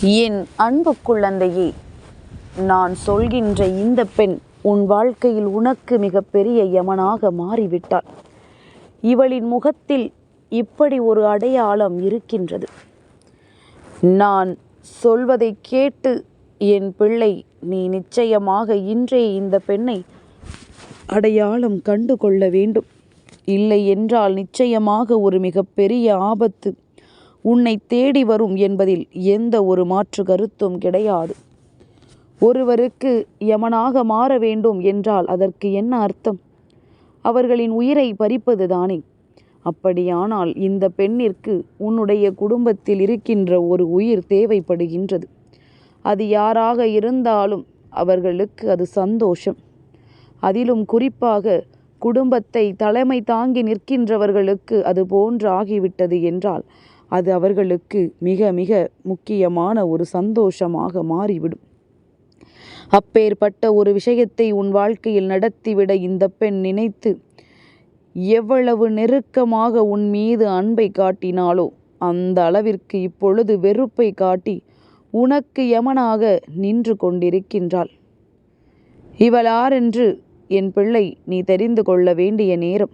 என் அன்பு குழந்தையே நான் சொல்கின்ற இந்த பெண் உன் வாழ்க்கையில் உனக்கு மிகப்பெரிய யமனாக மாறிவிட்டாள். இவளின் முகத்தில் இப்படி ஒரு அடையாளம் இருக்கின்றது. நான் சொல்வதை கேட்டு என் பிள்ளை நீ நிச்சயமாக இன்றே இந்த பெண்ணை அடையாளம் கண்டு கொள்ள வேண்டும். இல்லை என்றால் நிச்சயமாக ஒரு மிகப்பெரிய ஆபத்து உன்னை தேடி வரும் என்பதில் எந்த ஒரு மாற்று கருத்தும் கிடையாது. ஒருவருக்கு யமனாக மாற வேண்டும் என்றால் அதற்கு என்ன அர்த்தம்? அவர்களின் உயிரை பறிப்பது தானே. அப்படியானால் இந்த பெண்ணிற்கு உன்னுடைய குடும்பத்தில் இருக்கின்ற ஒரு உயிர் தேவைப்படுகின்றது. அது யாராக இருந்தாலும் அவர்களுக்கு அது சந்தோஷம். அதிலும் குறிப்பாக குடும்பத்தை தலைமை தாங்கி நிற்கின்றவர்களுக்கு அது போன்று ஆகிவிட்டது என்றால் அது அவர்களுக்கு மிக மிக முக்கியமான ஒரு சந்தோஷமாக மாறிவிடும். அப்பேற்பட்ட ஒரு விஷயத்தை உன் வாழ்க்கையில் நடத்திவிட இந்த பெண் நினைத்து எவ்வளவு நெருக்கமாக உன் மீது அன்பை காட்டினாலோ அந்த அளவிற்கு இப்பொழுது வெறுப்பை காட்டி உனக்கு யமனாக நின்று கொண்டிருக்கின்றாள். இவள் யாரென்று என் பிள்ளை நீ தெரிந்து கொள்ள வேண்டிய நேரம்.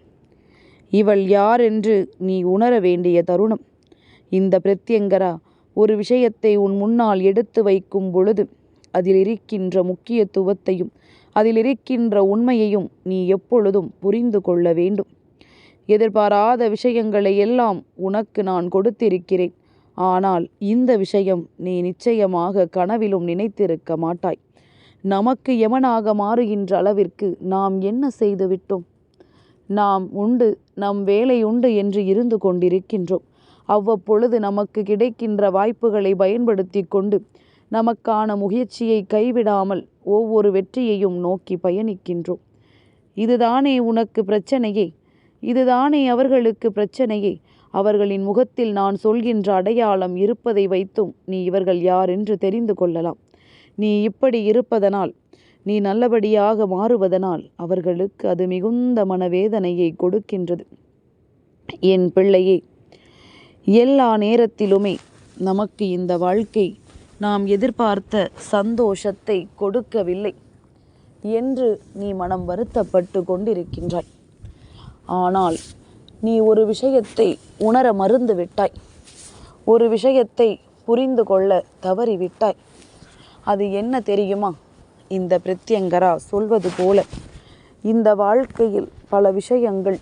இவள் யாரென்று நீ உணர வேண்டிய தருணம். இந்த பிரத்யங்கரா ஒரு விஷயத்தை உன் முன்னால் எடுத்து வைக்கும் பொழுது அதில் இருக்கின்ற முக்கியத்துவத்தையும் அதில் இருக்கின்ற உண்மையையும் நீ எப்பொழுதும் புரிந்து கொள்ள வேண்டும். எதிர்பாராத விஷயங்களை எல்லாம் உனக்கு நான் கொடுத்திருக்கிறேன். ஆனால் இந்த விஷயம் நீ நிச்சயமாக கனவிலும் நினைத்திருக்க மாட்டாய். நமக்கு எமனாக மாறுகின்ற அளவிற்கு நாம் என்ன செய்துவிட்டோம்? நாம் உண்டு நம் வேலை உண்டு என்று இருந்து கொண்டிருக்கின்றோம். அவ்வப்பொழுது நமக்கு கிடைக்கின்ற வாய்ப்புகளை பயன்படுத்தி கொண்டு நமக்கான முயற்சியை கைவிடாமல் ஒவ்வொரு வெற்றியையும் நோக்கி பயணிக்கின்றோம். இதுதானே உனக்கு பிரச்சனையே? இதுதானே அவர்களுக்கு பிரச்சனையே? அவர்களின் முகத்தில் நான் சொல்கின்ற அடையாளம் இருப்பதை வைத்தும் நீ இவர்கள் யார் என்று தெரிந்து கொள்ளலாம். நீ இப்படி இருப்பதனால் நீ நல்லபடியாக மாறுவதனால் அவர்களுக்கு அது மிகுந்த மனவேதனையை கொடுக்கின்றது. என் பிள்ளையே எல்லா நேரத்திலுமே நமக்கு இந்த வாழ்க்கை நாம் எதிர்பார்த்த சந்தோஷத்தை கொடுக்கவில்லை என்று நீ மனம் வருத்தப்பட்டு கொண்டிருக்கின்றாய். ஆனால் நீ ஒரு விஷயத்தை உணர மறந்து விட்டாய். ஒரு விஷயத்தை புரிந்து கொள்ள தவறிவிட்டாய் அது என்ன தெரியுமா? இந்த பிரத்யங்கரா சொல்வது போல இந்த வாழ்க்கையில் பல விஷயங்கள்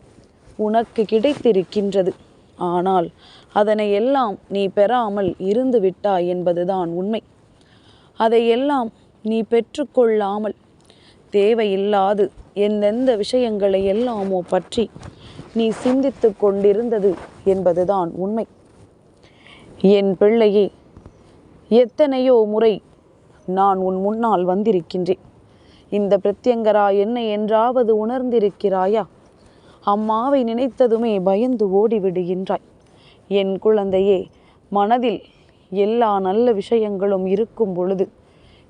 உனக்கு கிடைத்திருக்கின்றது. ஆனால் அதனை எல்லாம் நீ பெறாமல் இருந்து விட்டாய் என்பதுதான் உண்மை. அதையெல்லாம் நீ பெற்றுக்கொள்ளாமல் தேவையில்லாது எந்தெந்த விஷயங்களை எல்லாமோ பற்றி நீ சிந்தித்து கொண்டிருந்தது என்பதுதான் உண்மை. என் பிள்ளையே எத்தனையோ முறை நான் உன் முன்னால் வந்திருக்கின்றேன். இந்த பிரத்யங்கரா என்ன என்றாவது உணர்ந்திருக்கிறாயா? அம்மாவை நினைத்ததுமே பயந்து ஓடிவிடுகின்றாய் என் குழந்தையே மனதில் எல்லா நல்ல விஷயங்களும் இருக்கும் பொழுது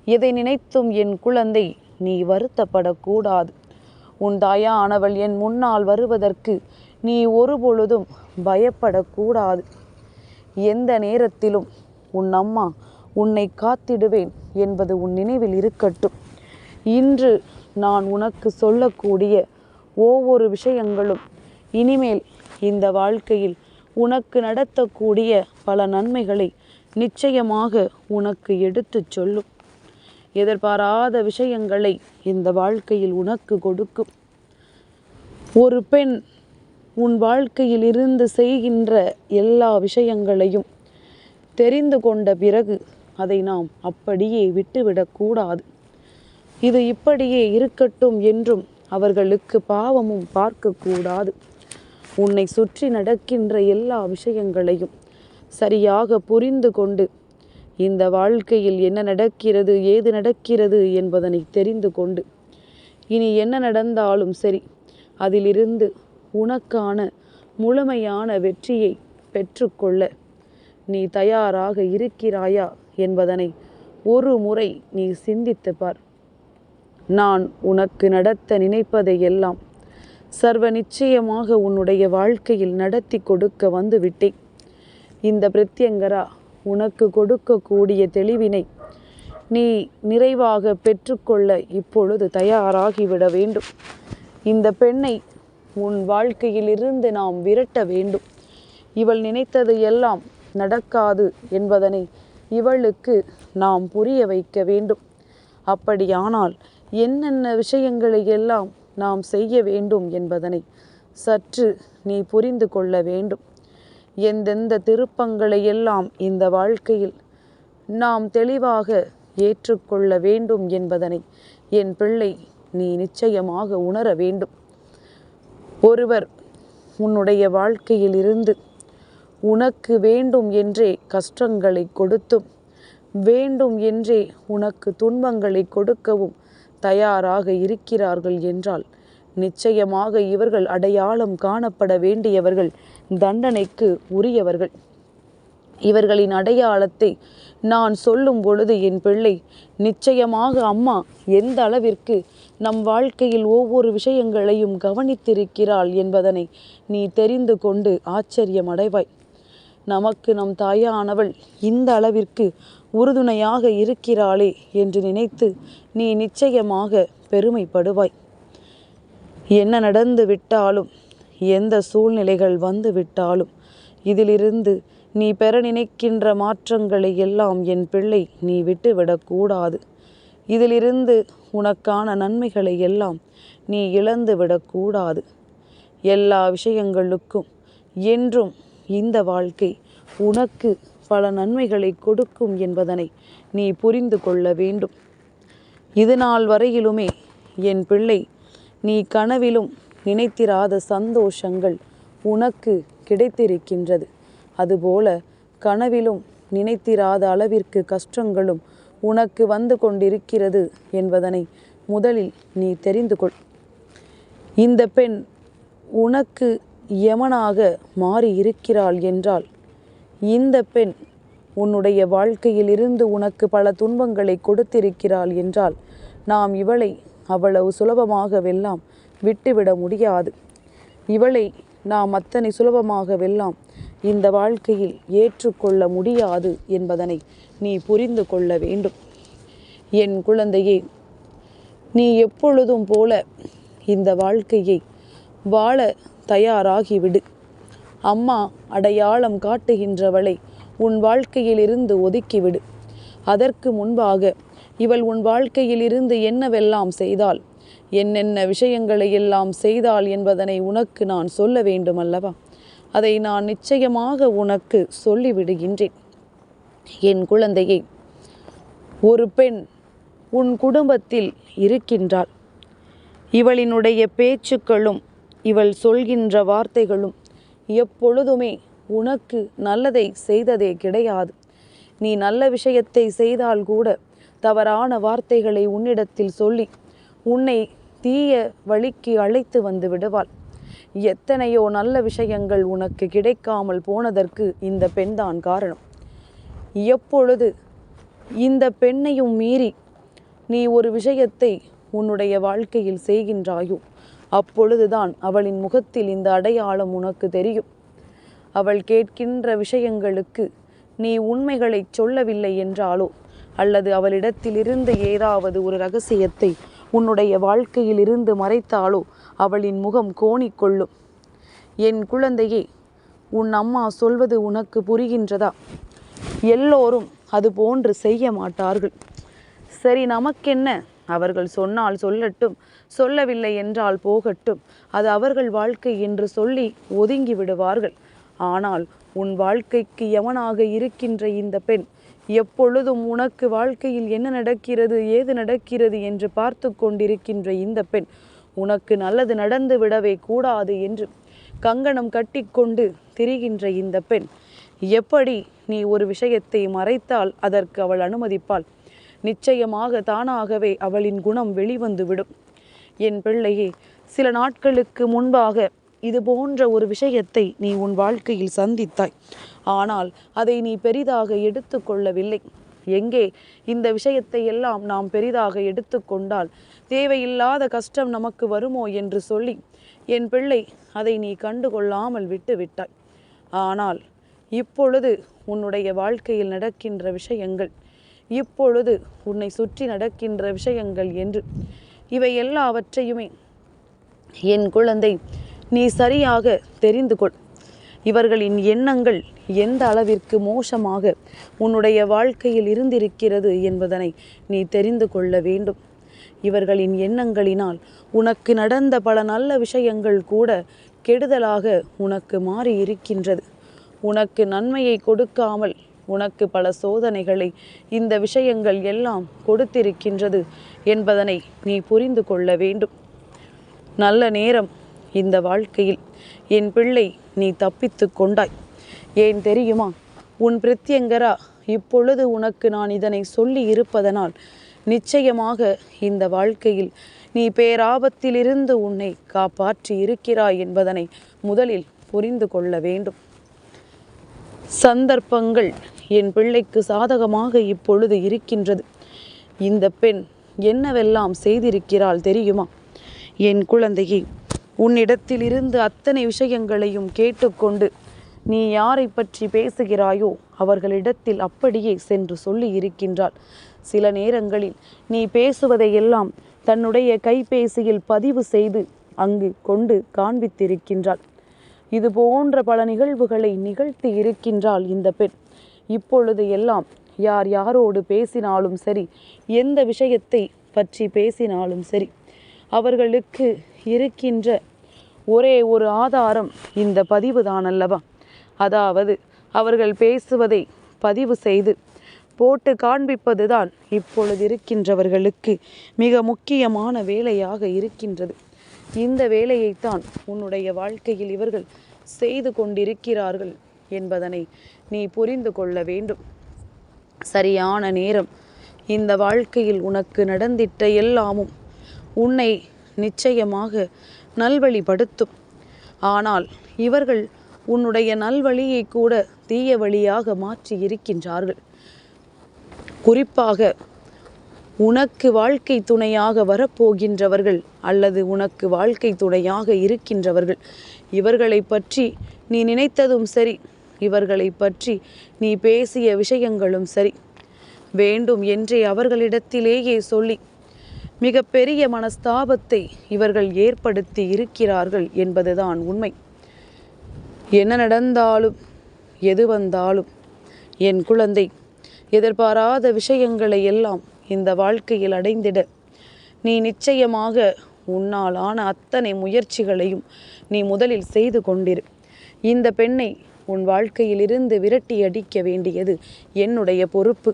எதை நினைத்தும் என் குழந்தை நீ வருத்தப்படக்கூடாது. உன் தாயானவள் என் முன்னால் வருவதற்கு நீ ஒருபொழுதும் பயப்படக்கூடாது. எந்த நேரத்திலும் உன் அம்மா உன்னை காத்திடுவேன் என்பது உன் நினைவில் இருக்கட்டும். இன்று நான் உனக்கு சொல்லக்கூடிய ஒவ்வொரு விஷயங்களும். இனிமேல் இந்த வாழ்க்கையில் உனக்கு நடத்தக்கூடிய பல நன்மைகளை நிச்சயமாக உனக்கு எடுத்துச் சொல்லும். எதிர்பாராத விஷயங்களை இந்த வாழ்க்கையில் உனக்கு கொடுக்கும். ஒரு பெண் உன் வாழ்க்கையில் இருந்து செய்கின்ற எல்லா விஷயங்களையும் தெரிந்து கொண்ட பிறகு அதை நாம் அப்படியே விட்டுவிடக்கூடாது இது இப்படியே இருக்கட்டும் என்றும் அவர்களுக்கு பாவமும் பார்க்கக்கூடாது. உன்னை சுற்றி நடக்கின்ற எல்லா விஷயங்களையும் சரியாக புரிந்து கொண்டு இந்த வாழ்க்கையில் என்ன நடக்கிறது ஏது நடக்கிறது என்பதனை தெரிந்து கொண்டு. இனி என்ன நடந்தாலும் சரி அதிலிருந்து உனக்கான முழுமையான வெற்றியை பெற்றுக்கொள்ள நீ தயாராக இருக்கிறாயா என்பதனை ஒரு முறை நீ சிந்தித்து பார். நான் உனக்கு நடத்த நினைப்பதை எல்லாம் சர்வ நிச்சயமாக உன்னுடைய வாழ்க்கையில் நடத்தி கொடுக்க வந்து விட்டேன் இந்த பிரத்யங்கரா உனக்கு கொடுக்கக்கூடிய தெளிவினை நீ நிறைவாக பெற்றுக்கொள்ள இப்பொழுது தயாராகிவிட வேண்டும். இந்த பெண்ணை உன் வாழ்க்கையிலிருந்து நாம் விரட்ட வேண்டும். இவள் நினைத்தது எல்லாம் நடக்காது என்பதனை இவளுக்கு நாம் புரிய வைக்க வேண்டும். அப்படியானால் என்னென்ன விஷயங்களை எல்லாம் நாம் செய்ய வேண்டும் என்பதனை சற்று நீ புரிந்து கொள்ள வேண்டும். எந்தெந்த திருப்பங்களை எல்லாம் இந்த வாழ்க்கையில் நாம் தெளிவாக ஏற்றுக்கொள்ள வேண்டும் என்பதனை என் பிள்ளை நீ நிச்சயமாக உணர வேண்டும். ஒருவர் உன்னுடைய வாழ்க்கையில் இருந்து உனக்கு வேண்டும் என்றே கஷ்டங்களை கொடுத்தும் வேண்டும் என்றே உனக்கு துன்பங்களை கொடுக்கவும் தயாராக இருக்கிறார்கள் என்றால் நிச்சயமாக இவர்கள் அடையாளம் காணப்பட வேண்டியவர்கள் தண்டனைக்கு உரியவர்கள். இவர்களின் அடையாளத்தை நான் சொல்லும் பொழுது என் பிள்ளை நிச்சயமாக அம்மா எந்த அளவிற்கு நம் வாழ்க்கையில் ஒவ்வொரு விஷயங்களையும் கவனித்திருக்கிறாள் என்பதனை நீ தெரிந்து கொண்டு ஆச்சரியம் அடைவாய் நமக்கு நம் தாயானவள் இந்த அளவிற்கு உறுதுணையாக இருக்கிறாளே என்று நினைத்து நீ நிச்சயமாக பெருமைப்படுவாய். என்ன நடந்து விட்டாலும் எந்த சூழ்நிலைகள் வந்து விட்டாலும் இதிலிருந்து நீ பெற நினைக்கின்ற மாற்றங்களை எல்லாம் என் பிள்ளை நீ விட்டுவிடக்கூடாது இதிலிருந்து உனக்கான நன்மைகளை எல்லாம் நீ இழந்து விடக்கூடாது எல்லா விஷயங்களுக்கும் என்றும் இந்த வாழ்க்கை உனக்கு பல நன்மைகளை கொடுக்கும் என்பதனை நீ புரிந்து கொள்ள வேண்டும். இது நாள் வரையிலுமே என் பிள்ளை நீ கனவிலும் நினைத்திராத சந்தோஷங்கள் உனக்கு கிடைத்திருக்கின்றது. அதுபோல கனவிலும் நினைத்திராத அளவிற்கு கஷ்டங்களும் உனக்கு வந்து கொண்டிருக்கிறது என்பதனை முதலில் நீ தெரிந்து கொள். இந்த பெண் உனக்கு யமனாக மாறி இருக்கிறாள் என்றால் இந்த பெண் உன்னுடைய வாழ்க்கையில் இருந்து உனக்கு பல துன்பங்களை கொடுத்திருக்கிறாள் என்றால் நாம் இவளை அவ்வளவு சுலபமாகவெல்லாம் விட்டுவிட முடியாது. இவளை நாம் அத்தனை சுலபமாகவெல்லாம் இந்த வாழ்க்கையில் ஏற்றுக்கொள்ள முடியாது என்பதனை நீ புரிந்து கொள்ள வேண்டும். என் குழந்தையே நீ எப்பொழுதும் போல இந்த வாழ்க்கையை வாழ தயாராகிவிடு. அம்மா அடையாளம் காட்டுகின்றவளை உன் வாழ்க்கையிலிருந்து ஒதுக்கிவிடு. அதற்கு முன்பாக இவள் உன் வாழ்க்கையிலிருந்து என்னவெல்லாம் செய்தால் என்னென்ன விஷயங்களை எல்லாம் செய்தாள் என்பதனை உனக்கு நான் சொல்ல வேண்டும் அல்லவா அதை நான் நிச்சயமாக உனக்கு சொல்லிவிடுகின்றேன். என் குழந்தையை ஒரு பெண் உன் குடும்பத்தில் இருக்கின்றாள். இவளினுடைய பேச்சுக்களும் இவள் சொல்கின்ற வார்த்தைகளும் எப்பொழுதுமே உனக்கு நல்லதை செய்ததே கிடையாது. நீ நல்ல விஷயத்தை செய்தால் கூட தவறான வார்த்தைகளை உன்னிடத்தில் சொல்லி உன்னை தீய வழிக்கு அழைத்து வந்து விடுவாள். எத்தனையோ நல்ல விஷயங்கள் உனக்கு கிடைக்காமல் போனதற்கு இந்த பெண்தான் காரணம். எப்பொழுது இந்த பெண்ணையும் மீறி நீ ஒரு விஷயத்தை உன்னுடைய வாழ்க்கையில் செய்கின்றாயோ அப்பொழுதுதான் அவளின் முகத்தில் இந்த அடையாளம் உனக்கு தெரியும். அவள் கேட்கின்ற விஷயங்களுக்கு நீ உண்மைகளை சொல்லவில்லை என்றாலோ அல்லது அவளிடத்திலிருந்து ஏதாவது ஒரு ரகசியத்தை உன்னுடைய வாழ்க்கையில் இருந்து மறைத்தாலோ அவளின் முகம் கோணிக்கொள்ளும். என் குழந்தையே உன் அம்மா சொல்வது உனக்கு புரிகின்றதா? எல்லோரும் அது போன்று செய்ய மாட்டார்கள். சரி நமக்கென்ன? அவர்கள் சொன்னால் சொல்லட்டும் சொல்லவில்லை என்றால் போகட்டும். அது அவர்கள் வாழ்க்கை என்று சொல்லி ஒதுங்கி விடுவார்கள். ஆனால் உன் வாழ்க்கைக்கு எவனாக இருக்கின்ற இந்த பெண்? எப்பொழுதும் உனக்கு வாழ்க்கையில் என்ன நடக்கிறது ஏது நடக்கிறது என்று பார்த்து கொண்டிருக்கின்ற இந்த பெண் உனக்கு நல்லது நடந்து விடவே கூடாது என்று கங்கணம் கட்டிக்கொண்டு திரிகின்ற இந்த பெண். எப்படி நீ ஒரு விஷயத்தை மறைத்தால் அதற்கு அவள் அனுமதிப்பாள்? நிச்சயமாக தானாகவே அவளின் குணம் வெளிவந்துவிடும். என் பிள்ளையே சில நாட்களுக்கு முன்பாக இது போன்ற ஒரு விஷயத்தை நீ உன் வாழ்க்கையில் சந்தித்தாய். ஆனால் அதை நீ பெரிதாக எடுத்துக்கொள்ளவில்லை எங்கே இந்த விஷயத்தை எல்லாம் நாம் பெரிதாக எடுத்துக்கொண்டால் தேவையில்லாத கஷ்டம் நமக்கு வருமோ என்று சொல்லி என் பிள்ளை அதை நீ கண்டுகொள்ளாமல் விட்டு விட்டாய். ஆனால் இப்பொழுது உன்னுடைய வாழ்க்கையில் நடக்கின்ற விஷயங்கள் இப்பொழுது உன்னை சுற்றி நடக்கின்ற விஷயங்கள் என்று. இவை எல்லாவற்றையுமே என் குழந்தை நீ சரியாக தெரிந்து கொள். இவர்களின் எண்ணங்கள் எந்த அளவிற்கு மோசமாக உன்னுடைய வாழ்க்கையில் இருந்திருக்கிறது என்பதனை நீ தெரிந்து கொள்ள வேண்டும். இவர்களின் எண்ணங்களினால் உனக்கு நடந்த பல நல்ல விஷயங்கள் கூட கெடுதலாக உனக்கு மாறி இருக்கின்றது உனக்கு நன்மையை கொடுக்காமல் உனக்கு பல சோதனைகளை இந்த விஷயங்கள் எல்லாம் கொடுத்திருக்கின்றது என்பதனை நீ புரிந்து கொள்ள வேண்டும். நல்ல நேரம் இந்த வாழ்க்கையில். என் பிள்ளை நீ தப்பித்து கொண்டாய். ஏன் தெரியுமா? உன் பிரத்யங்கரா இப்பொழுது உனக்கு நான் இதனை சொல்லி இருப்பதனால் நிச்சயமாக இந்த வாழ்க்கையில் நீ பேராபத்திலிருந்து உன்னை காப்பாற்றி இருக்கிறாய் என்பதனை முதலில் புரிந்து கொள்ள வேண்டும். சந்தர்ப்பங்கள் என் பிள்ளைக்கு சாதகமாக இப்பொழுது இருக்கின்றது. இந்த பெண் என்னவெல்லாம் செய்திருக்கிறாள் தெரியுமா? என் குழந்தையை உன்னிடத்திலிருந்து அத்தனை விஷயங்களையும் கேட்டுக்கொண்டு நீ யாரை பற்றி பேசுகிறாயோ அவர்களிடத்தில் அப்படியே சென்று சொல்லி இருக்கின்றாள். சில நேரங்களில் நீ பேசுவதையெல்லாம் தன்னுடைய கைபேசியில் பதிவு செய்து அங்கு கொண்டு காண்பித்திருக்கின்றாள். இது போன்ற பல நிகழ்வுகளை நிகழ்த்தி இருக்கின்றாள் இந்த பெண். இப்பொழுது எல்லாம் யார் யாரோடு பேசினாலும் சரி எந்த விஷயத்தை பற்றி பேசினாலும் சரி அவர்களுக்கு இருக்கின்ற ஒரே ஒரு ஆதாரம் இந்த பதிவு தான் அல்லவா? அதாவது அவர்கள் பேசுவதை பதிவு செய்து போட்டு காண்பிப்பது தான் இப்பொழுது இருக்கின்றவர்களுக்கு மிக முக்கியமான வேலையாக இருக்கின்றது. இந்த வேலையைத்தான் உன்னுடைய வாழ்க்கையில் இவர்கள் செய்து கொண்டிருக்கிறார்கள். என்பதனை நீ புரிந்து கொள்ள வேண்டும். சரியான நேரம். இந்த வாழ்க்கையில் உனக்கு நடந்திட்ட எல்லாமும் உன்னை நிச்சயமாக நல்வழிப்படுத்தும். ஆனால் இவர்கள் உன்னுடைய நல்வழியை கூட தீய வழியாக மாற்றி இருக்கின்றார்கள். குறிப்பாக உனக்கு வாழ்க்கை துணையாக வரப்போகின்றவர்கள் அல்லது உனக்கு வாழ்க்கை துணையாக இருக்கின்றவர்கள். இவர்களை பற்றி நீ நினைத்ததும் சரி இவர்களை பற்றி நீ பேசிய விஷயங்களும் சரி. வேண்டும் என்றே அவர்களிடத்திலேயே சொல்லி மிக பெரிய மனஸ்தாபத்தை இவர்கள் ஏற்படுத்தி இருக்கிறார்கள் என்பதுதான் உண்மை. என்ன நடந்தாலும் எது வந்தாலும் என் குழந்தை எதிர்பாராத விஷயங்களை எல்லாம் இந்த வாழ்க்கையில் அடைந்திட நீ நிச்சயமாக உன்னால் ஆன அத்தனை முயற்சிகளையும் நீ முதலில் செய்து கொண்டிரு. இந்த பெண்ணை உன் வாழ்க்கையிலிருந்து விரட்டி அடிக்க வேண்டியது என்னுடைய பொறுப்பு.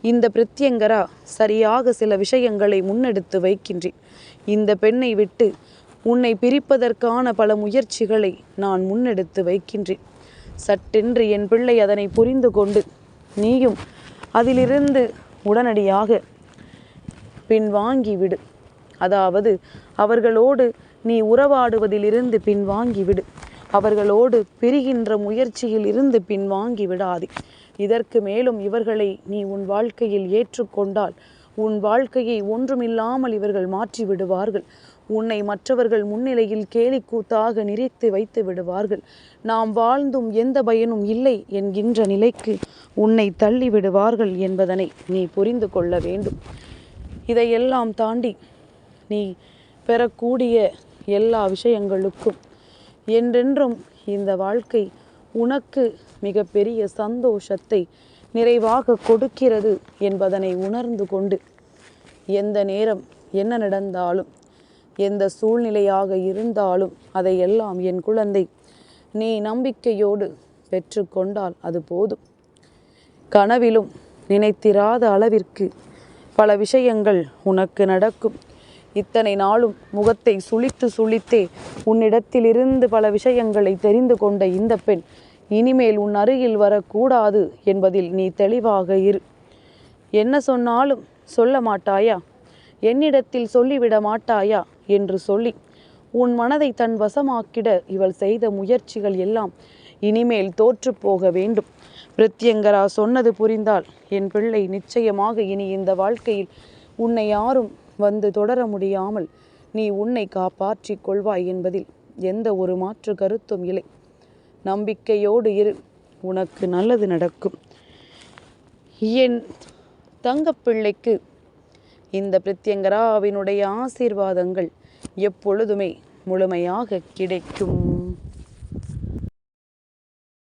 இந்த பிரத்யங்கரா சரியாக சில விஷயங்களை முன்னெடுத்து வைக்கின்றேன் இந்த பெண்ணை விட்டு உன்னை பிரிப்பதற்கான பல முயற்சிகளை நான் முன்னெடுத்து வைக்கின்றேன் சட்டென்று என் பிள்ளை அதனை புரிந்து கொண்டு நீயும் அதிலிருந்து உடனடியாக பின்வாங்கி விடு. அதாவது அவர்களோடு நீ உறவாடுவதிலிருந்து பின்வாங்கி விடு. அவர்களோடு பிரிகின்ற முயற்சியில் இருந்து பின்வாங்கி விடாதே. இதற்கு மேலும் இவர்களை நீ உன் வாழ்க்கையில் ஏற்றுக்கொண்டால் உன் வாழ்க்கையை ஒன்றுமில்லாமல் இவர்கள் மாற்றி விடுவார்கள். உன்னை மற்றவர்கள் முன்னிலையில் கேலிக்கூத்தாக நிறைத்து வைத்து விடுவார்கள். நாம் வாழ்ந்தும் எந்த பயனும் இல்லை என்கின்ற நிலைக்கு உன்னை தள்ளி விடுவார்கள் என்பதனை நீ புரிந்து கொள்ள வேண்டும். இதையெல்லாம் தாண்டி நீ பெறக்கூடிய எல்லா விஷயங்களுக்கும் என்றென்றும் இந்த வாழ்க்கை உனக்கு மிகப்பெரிய சந்தோஷத்தை நிறைவாக கொடுக்கிறது என்பதனை உணர்ந்து கொண்டு எந்த நேரம் என்ன நடந்தாலும் எந்த சூழ்நிலையாக இருந்தாலும் அதையெல்லாம் என் குழந்தை நீ நம்பிக்கையோடு பெற்றுக்கொண்டால் அது போதும். கனவிலும் நினைத்திராத அளவிற்கு பல விஷயங்கள் உனக்கு நடக்கும். இத்தனை நாளும் முகத்தை சுளித்து சுழித்தே உன்னிடத்திலிருந்து பல விஷயங்களை தெரிந்து கொண்ட இந்த பெண் இனிமேல் உன் அருகில் வரக்கூடாது என்பதில் நீ தெளிவாக இரு. என்ன சொன்னாலும் சொல்ல மாட்டாயா? என்னிடத்தில் சொல்லிவிட மாட்டாயா? என்று சொல்லி உன் மனதை தன் வசமாக்கிட இவள் செய்த முயற்சிகள் எல்லாம் இனிமேல் தோற்று போக வேண்டும். பிரத்யங்கரா சொன்னது புரிந்தால் என் பிள்ளை நிச்சயமாக இனி இந்த வாழ்க்கையில் உன்னை யாரும் வந்து தொடர முடியாமல் நீ உன்னை காப்பாற்றிக் கொள்வாய் என்பதில் எந்த ஒரு மாற்று கருத்தும் இல்லை. நம்பிக்கையோடு இரு உனக்கு நல்லது நடக்கும். என் தங்கப்பிள்ளைக்கு இந்த பிரத்யங்கராவினுடைய ஆசீர்வாதங்கள் எப்பொழுதுமே முழுமையாக கிடைக்கும்.